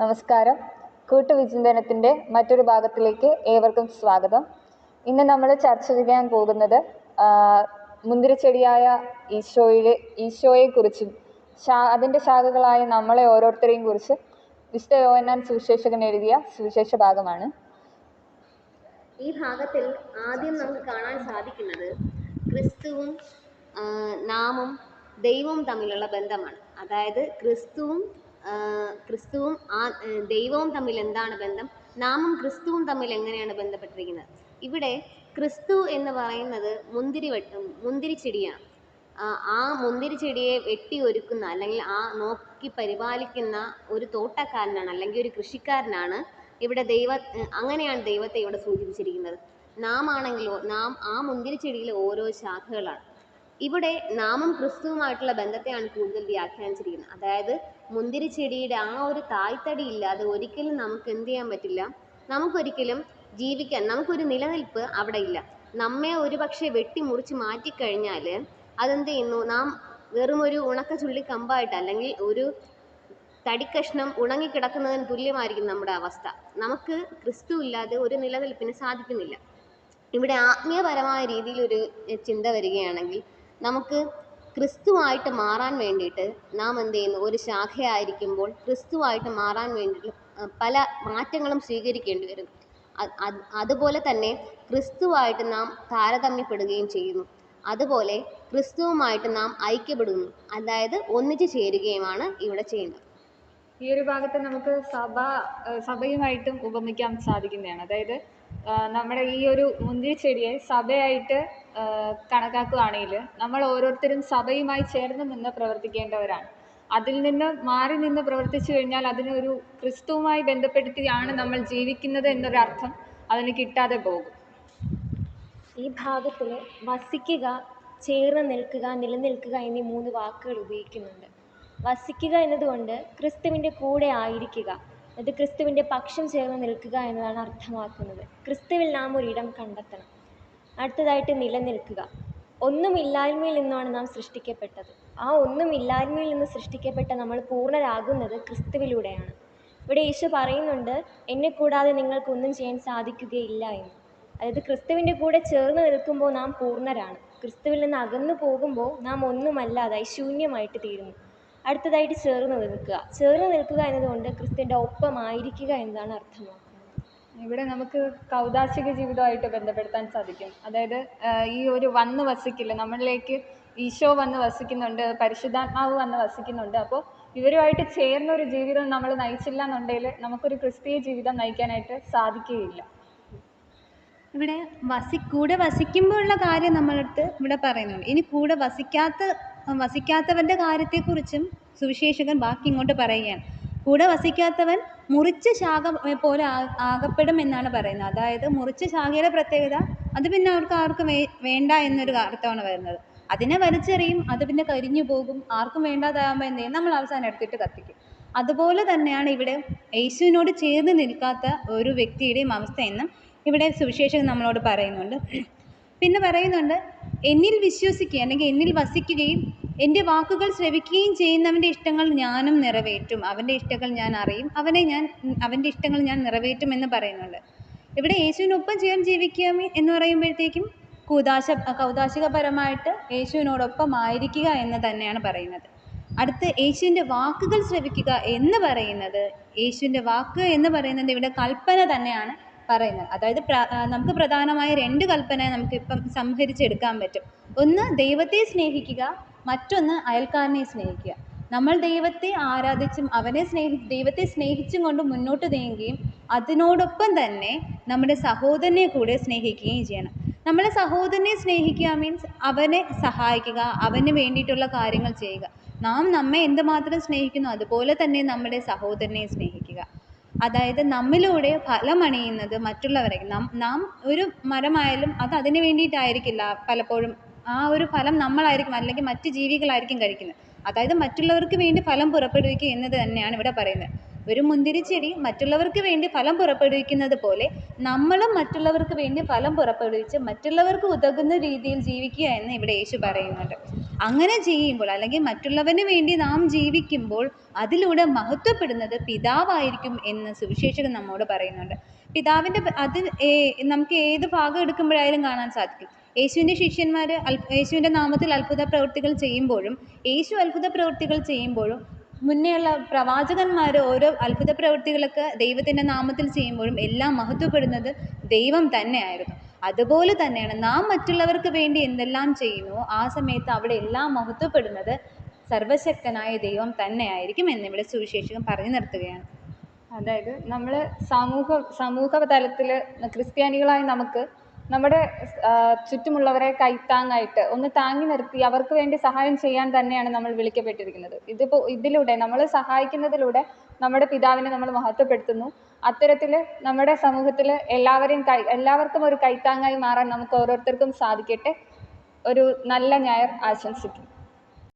നമസ്കാരം. കൂട്ടുവിചിന്തനത്തിന്റെ മറ്റൊരു ഭാഗത്തിലേക്ക് ഏവർക്കും സ്വാഗതം. ഇന്ന് നമ്മൾ ചർച്ച ചെയ്യാൻ പോകുന്നത് മുന്തിരിച്ചെടിയായ ഈശോയിലെ ഈശോയെക്കുറിച്ചും ശാ അതിന്റെ ശാഖകളായ നമ്മളെ ഓരോരുത്തരെയും കുറിച്ച് വിശുദ്ധ യോഹന്നാൻ സുവിശേഷകൻ എഴുതിയ സുവിശേഷ ഭാഗമാണ്. ഈ ഭാഗത്തിൽ ആദ്യം നമുക്ക് കാണാൻ സാധിക്കുന്നത് ക്രിസ്തുവും നാമം ദൈവവും തമ്മിലുള്ള ബന്ധമാണ്. അതായത് ക്രിസ്തുവും ക്രിസ്തുവും ആ ദൈവവും തമ്മിൽ എന്താണ് ബന്ധം? നാമും ക്രിസ്തുവും തമ്മിൽ എങ്ങനെയാണ് ബന്ധപ്പെട്ടിരിക്കുന്നത്? ഇവിടെ ക്രിസ്തു എന്ന് പറയുന്നത് മുന്തിരി വെട്ട് മുന്തിരി ചെടിയാണ്. ആ, മുന്തിരി ചെടിയെ വെട്ടി ഒരുക്കുന്ന അല്ലെങ്കിൽ ആ നോക്കി പരിപാലിക്കുന്ന ഒരു തോട്ടക്കാരനാണ് അല്ലെങ്കിൽ ഒരു കൃഷിക്കാരനാണ് ഇവിടെ ദൈവ അങ്ങനെയാണ് ദൈവത്തെ ഇവിടെ സൂചിപ്പിച്ചിരിക്കുന്നത്. നാം ആണെങ്കിലോ നാം ആ മുന്തിരി ചെടിയിലെ ഓരോ ശാഖകളാണ്. ഇവിടെ നാമം ക്രിസ്തുവുമായിട്ടുള്ള ബന്ധത്തെയാണ് കൂടുതൽ വ്യാഖ്യാനിച്ചിരിക്കുന്നത്. അതായത് മുന്തിരി ചെടിയുടെ ആ ഒരു തായ്തടി ഇല്ലാതെ ഒരിക്കലും നമുക്ക് എന്ത് ചെയ്യാൻ പറ്റില്ല. നമുക്കൊരിക്കലും ജീവിക്കാൻ നമുക്കൊരു നിലനിൽപ്പ് അവിടെ ഇല്ല. നമ്മെ ഒരുപക്ഷെ വെട്ടി മുറിച്ച് മാറ്റിക്കഴിഞ്ഞാൽ അതെന്ത് ചെയ്യുന്നു? നാം വെറും ഒരു ഉണക്ക ചുള്ളി കമ്പായിട്ട് അല്ലെങ്കിൽ ഒരു തടിക്കഷ്ണം ഉണങ്ങിക്കിടക്കുന്നതിന് തുല്യമായിരിക്കും നമ്മുടെ അവസ്ഥ. നമുക്ക് ക്രിസ്തു ഇല്ലാതെ ഒരു നിലനിൽപ്പിന് സാധിക്കുന്നില്ല. ഇവിടെ ആത്മീയപരമായ രീതിയിൽ ഒരു ചിന്ത വരികയാണെങ്കിൽ നമുക്ക് ക്രിസ്തുവായിട്ട് മാറാൻ വേണ്ടിയിട്ട് നാം എന്ത് ചെയ്യുന്നു? ഒരു ശാഖയായിരിക്കുമ്പോൾ ക്രിസ്തുവായിട്ട് മാറാൻ വേണ്ടിയിട്ട് പല മാറ്റങ്ങളും സ്വീകരിക്കേണ്ടി വരും. അതുപോലെ തന്നെ ക്രിസ്തുവായിട്ട് നാം താരതമ്യപ്പെടുകയും ചെയ്യുന്നു. അതുപോലെ ക്രിസ്തുവുമായിട്ട് നാം ഐക്യപ്പെടുന്നു. അതായത് ഒന്നിച്ചു ചേരുകയുമാണ് ഇവിടെ ചെയ്യുന്നത് ഈ ഒരു ഭാഗത്ത് നമുക്ക് സഭ സഭയുമായിട്ടും ഉപമിക്കാൻ സാധിക്കുന്നതാണ്. അതായത് നമ്മുടെ ഈ ഒരു മുന്തിരി ചെടിയെ സഭയായിട്ട് കണക്കാക്കുകയാണെങ്കിൽ നമ്മൾ ഓരോരുത്തരും സഭയുമായി ചേർന്ന് നിന്ന് പ്രവർത്തിക്കേണ്ടവരാണ്. അതിൽ നിന്ന് മാറി നിന്ന് പ്രവർത്തിച്ചു കഴിഞ്ഞാൽ അതിനൊരു ക്രിസ്തുവുമായി ബന്ധപ്പെടുത്തിയാണ് നമ്മൾ ജീവിക്കുന്നത് എന്നൊരർത്ഥം അതിന് കിട്ടാതെ പോകും. ഈ ഭാഗത്തിൽ വസിക്കുക ചേർന്ന് നിൽക്കുക നിലനിൽക്കുക എന്നീ മൂന്ന് വാക്കുകൾ ഉപയോഗിക്കുന്നുണ്ട്. വസിക്കുക എന്നതുകൊണ്ട് ക്രിസ്തുവിന്റെ കൂടെ ആയിരിക്കുക. അത് ക്രിസ്തുവിന്റെ പക്ഷം ചേർന്ന് നിൽക്കുക എന്നതാണ് അർത്ഥമാക്കുന്നത്. ക്രിസ്തുവിൽ നാം ഒരിടം കണ്ടെത്തണം. അടുത്തതായിട്ട് നിലനിൽക്കുക. ഒന്നുമില്ലായ്മയിൽ നിന്നാണ് നാം സൃഷ്ടിക്കപ്പെട്ടത്. ആ ഒന്നുമില്ലായ്മയിൽ നിന്ന് സൃഷ്ടിക്കപ്പെട്ട നമ്മൾ പൂർണരാകുന്നത് ക്രിസ്തുവിലൂടെയാണ്. ഇവിടെ യേശു പറയുന്നുണ്ട് എന്നെ കൂടാതെ നിങ്ങൾക്ക് ഒന്നും ചെയ്യാൻ സാധിക്കുകയില്ല എന്ന്. അതായത് ക്രിസ്തുവിന്റെ കൂടെ ചേർന്ന് നിൽക്കുമ്പോൾ നാം പൂർണരാണ്. ക്രിസ്തുവിൽ നിന്ന് അകന്നു പോകുമ്പോൾ നാം ഒന്നുമല്ലാതായി ശൂന്യമായിട്ട് തീരുന്നു. അടുത്തതായിട്ട് ചേർന്ന് നിൽക്കുക ചേർന്ന് നിൽക്കുക എന്നതുകൊണ്ട് ക്രിസ്തുവിന്റെ ഒപ്പമായിരിക്കുക എന്നതാണ് അർത്ഥമാക്കുന്നത്. ഇവിടെ നമുക്ക് കൗദാശിക ജീവിതമായിട്ട് ബന്ധപ്പെടുത്താൻ സാധിക്കും. അതായത് ഈ ഒരു വന്ന് വസിക്കില്ല നമ്മളിലേക്ക് ഈശോ വന്ന് വസിക്കുന്നുണ്ട് പരിശുദ്ധാത്മാവ് വന്ന് വസിക്കുന്നുണ്ട് അപ്പോൾ ഇവരുമായിട്ട് ചേർന്ന ഒരു ജീവിതം നമ്മൾ നയിച്ചില്ല എന്നുണ്ടെങ്കിൽ നമുക്കൊരു ക്രിസ്തീയ ജീവിതം നയിക്കാനായിട്ട് സാധിക്കുകയില്ല. ഇവിടെ വസി കൂടെ വസിക്കുമ്പോഴുള്ള കാര്യം നമ്മളടുത്ത് ഇവിടെ പറയുന്നുണ്ട്. ഇനി കൂടെ വസിക്കാത്ത വസിക്കാത്തവന്റെ കാര്യത്തെക്കുറിച്ചും സുവിശേഷകൻ ബാക്കി ഇങ്ങോട്ട് പറയുകയാണ്. കൂടെ വസിക്കാത്തവൻ മുറിച്ച ശാഖ പോലെ ആകപ്പെടും എന്നാണ് പറയുന്നത്. അതായത് മുറിച്ച ശാഖയുടെ പ്രത്യേകത അത് പിന്നെ അവർക്ക് ആർക്കും വേണ്ട എന്നൊരു അർത്ഥമാണ് വരുന്നത്. അതിനെ വലിച്ചെറിയും അത് പിന്നെ കരിഞ്ഞു പോകും ആർക്കും വേണ്ടാതാകുമ്പോൾ എന്ത് ചെയ്യും? നമ്മൾ അവസാനം എടുത്തിട്ട് കത്തിക്കും. അതുപോലെ തന്നെയാണ് ഇവിടെ യേശുവിനോട് ചേർന്ന് നിൽക്കാത്ത ഒരു വ്യക്തിയുടെയും അവസ്ഥ എന്നും ഇവിടെ സുവിശേഷകൻ നമ്മളോട് പറയുന്നുണ്ട്. പിന്നെ പറയുന്നുണ്ട് എന്നിൽ വിശ്വസിക്കുക അല്ലെങ്കിൽ എന്നിൽ വസിക്കുകയും എന്റെ വാക്കുകൾ ശ്രവിക്കുകയും ചെയ്യുന്നവന്റെ ഇഷ്ടങ്ങൾ ഞാനും നിറവേറ്റും. അവന്റെ ഇഷ്ടങ്ങൾ ഞാൻ അറിയും. അവനെ ഞാൻ അവന്റെ ഇഷ്ടങ്ങൾ ഞാൻ നിറവേറ്റും എന്ന് പറയുന്നുണ്ട്. ഇവിടെ യേശുവിനൊപ്പം ചേർന്ന് ജീവിക്കുക എന്ന് പറയുമ്പോഴത്തേക്കും കൂതാശ കൗതാശികപരമായിട്ട് യേശുവിനോടൊപ്പം ആയിരിക്കുക എന്ന് തന്നെയാണ് പറയുന്നത്. അടുത്ത് യേശുവിന്റെ വാക്കുകൾ ശ്രവിക്കുക എന്ന് പറയുന്നത് യേശുവിന്റെ വാക്ക് എന്ന് പറയുന്നത് ഇവിടെ കൽപ്പന തന്നെയാണ്. പറയുന്നത്. അതായത് നമുക്ക് പ്രധാനമായ രണ്ട് കൽപ്പന നമുക്കിപ്പം സംഹരിച്ചെടുക്കാൻ പറ്റും. ഒന്ന് ദൈവത്തെ സ്നേഹിക്കുക മറ്റൊന്ന് അയൽക്കാരനെ സ്നേഹിക്കുക. നമ്മൾ ദൈവത്തെ ആരാധിച്ചും അവനെ സ്നേഹി ദൈവത്തെ സ്നേഹിച്ചും കൊണ്ട് മുന്നോട്ട് നീങ്ങുകയും അതിനോടൊപ്പം തന്നെ നമ്മുടെ സഹോദരനെ കൂടെ സ്നേഹിക്കുകയും ചെയ്യണം. നമ്മളെ സഹോദരനെ സ്നേഹിക്കുക മീൻസ് അവനെ സഹായിക്കുക അവന് വേണ്ടിയിട്ടുള്ള കാര്യങ്ങൾ ചെയ്യുക. നാം നമ്മെ എന്തുമാത്രം സ്നേഹിക്കുന്നു അതുപോലെ തന്നെ നമ്മുടെ സഹോദരനെ സ്നേഹിക്കുക. അതായത് നമ്മിലൂടെ ഫലമണിയുന്നത് മറ്റുള്ളവരെ. നാം നാം ഒരു മരമായാലും അത് അതിന് വേണ്ടിയിട്ടായിരിക്കില്ല പലപ്പോഴും ആ ഒരു ഫലം നമ്മളായിരിക്കും അല്ലെങ്കിൽ മറ്റ് ജീവികളായിരിക്കും കഴിക്കുന്നത്. അതായത് മറ്റുള്ളവർക്ക് വേണ്ടി ഫലം പുറപ്പെടുവിക്കുക എന്നത് തന്നെയാണ് ഇവിടെ പറയുന്നത്. ഒരു മുന്തിരിച്ചെടി മറ്റുള്ളവർക്ക് വേണ്ടി ഫലം പുറപ്പെടുവിക്കുന്നത് പോലെ നമ്മളും മറ്റുള്ളവർക്ക് വേണ്ടി ഫലം പുറപ്പെടുവിച്ച് മറ്റുള്ളവർക്ക് ഉതകുന്ന രീതിയിൽ ജീവിക്കുക എന്ന് ഇവിടെ യേശു പറയുന്നുണ്ട്. അങ്ങനെ ചെയ്യുമ്പോൾ അല്ലെങ്കിൽ മറ്റുള്ളവന് വേണ്ടി നാം ജീവിക്കുമ്പോൾ അതിലൂടെ മഹത്വപ്പെടുന്നത് പിതാവായിരിക്കും എന്ന് സുവിശേഷകൻ നമ്മോട് പറയുന്നുണ്ട്. പിതാവിന്റെ അത് നമുക്ക് ഏത് ഭാഗം എടുക്കുമ്പോഴായാലും കാണാൻ സാധിക്കും. യേശുവിന്റെ ശിഷ്യന്മാർ യേശുവിന്റെ നാമത്തിൽ അത്ഭുത പ്രവൃത്തികൾ ചെയ്യുമ്പോഴും യേശു അത്ഭുത പ്രവൃത്തികൾ ചെയ്യുമ്പോഴും മുന്നേയുള്ള പ്രവാചകന്മാർ ഓരോ അത്ഭുത പ്രവൃത്തികളൊക്കെ ദൈവത്തിന്റെ നാമത്തിൽ ചെയ്യുമ്പോഴും എല്ലാം മഹത്വപ്പെടുന്നത് ദൈവം തന്നെയായിരുന്നു. അതുപോലെ തന്നെയാണ് നാം മറ്റുള്ളവർക്ക് വേണ്ടി എന്തെല്ലാം ചെയ്യുന്നു ആ സമയത്ത് അവിടെ എല്ലാം മഹത്വപ്പെടുന്നത് സർവശക്തനായ ദൈവം തന്നെയായിരിക്കും എന്നിവിടെ സുവിശേഷകൻ പറഞ്ഞു നിർത്തുകയാണ്. അതായത് നമ്മൾ സമൂഹ സമൂഹ തലത്തിൽ ക്രിസ്ത്യാനികളായി നമുക്ക് നമ്മുടെ ചുറ്റുമുള്ളവരെ കൈത്താങ്ങായിട്ട് ഒന്ന് താങ്ങി നിർത്തി അവർക്ക് വേണ്ടി സഹായം ചെയ്യാൻ തന്നെയാണ് നമ്മൾ വിളിക്കപ്പെട്ടിരിക്കുന്നത്. ഇതിപ്പോൾ ഇതിലൂടെ നമ്മൾ സഹായിക്കുന്നതിലൂടെ നമ്മുടെ പിതാവിനെ നമ്മൾ മഹത്വപ്പെടുത്തുന്നു. അത്തരത്തിൽ നമ്മുടെ സമൂഹത്തിൽ എല്ലാവരെയും കൈ എല്ലാവർക്കും ഒരു കൈത്താങ്ങായി മാറാൻ നമുക്ക് ഓരോരുത്തർക്കും സാധിക്കട്ടെ. ഒരു നല്ല ഞായർ ആശംസിക്കുന്നു.